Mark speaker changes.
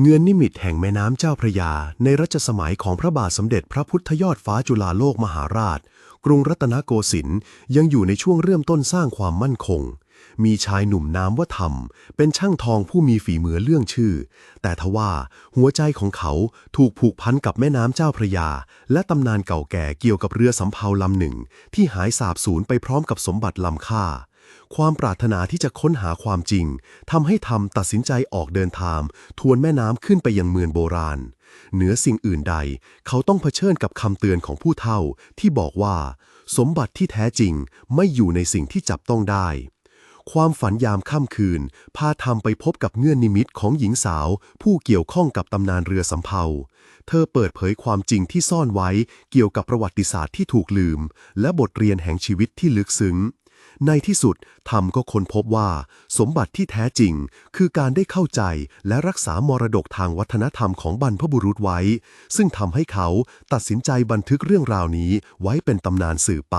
Speaker 1: เงือนนิมิตแห่งแม่น้ำเจ้าพระยา ในรัชสมัยของพระบาทสมเด็จพระพุทธยอดฟ้าจุฬาโลกมหาราช กรุงรัตนโกสินทร์ยังอยู่ในช่วงเริ่มต้นสร้างความมั่นคง มีชายหนุ่มน้ำว่าธรรม เป็นช่างทองผู้มีฝีมือเรื่องชื่อ แต่ทว่าหัวใจของเขาถูกผูกพันกับแม่น้ำเจ้าพระยา และตำนานเก่าแก่เกี่ยวกับเรือสำเภาลำหนึ่ง ที่หายสาบสูญไปพร้อมกับสมบัติล้ำค่า ความปรารถนาที่จะค้นหาความจริงทำให้ทำตัดสินใจออกเดินทางทวนแม่น้ำขึ้นไปยังเมืองโบราณ เหนือสิ่งอื่นใด เขาต้องเผชิญกับคำเตือนของผู้เฒ่าที่บอกว่า สมบัติที่แท้จริงไม่อยู่ในสิ่งที่จับต้องได้ ความฝันยามค่ำคืน พาทำไปพบกับเงื่อนนิมิตของหญิงสาว ผู้เกี่ยวข้องกับตำนานเรือสำเภาเธอเปิดเผยความจริงที่ซ่อนไว้เกี่ยวกับประวัติศาสตร์ที่ถูกลืม และบทเรียนแห่งชีวิตที่ลึกซึ้ง ในที่สุดธรรมก็ค้นพบว่า สมบัติที่แท้จริง คือการได้เข้าใจและรักษามรดกทางวัฒนธรรมของบรรพบุรุษไว้ ซึ่งทำให้เขาตัดสินใจบันทึกเรื่องราวนี้ไว้เป็นตำนานสื่อไป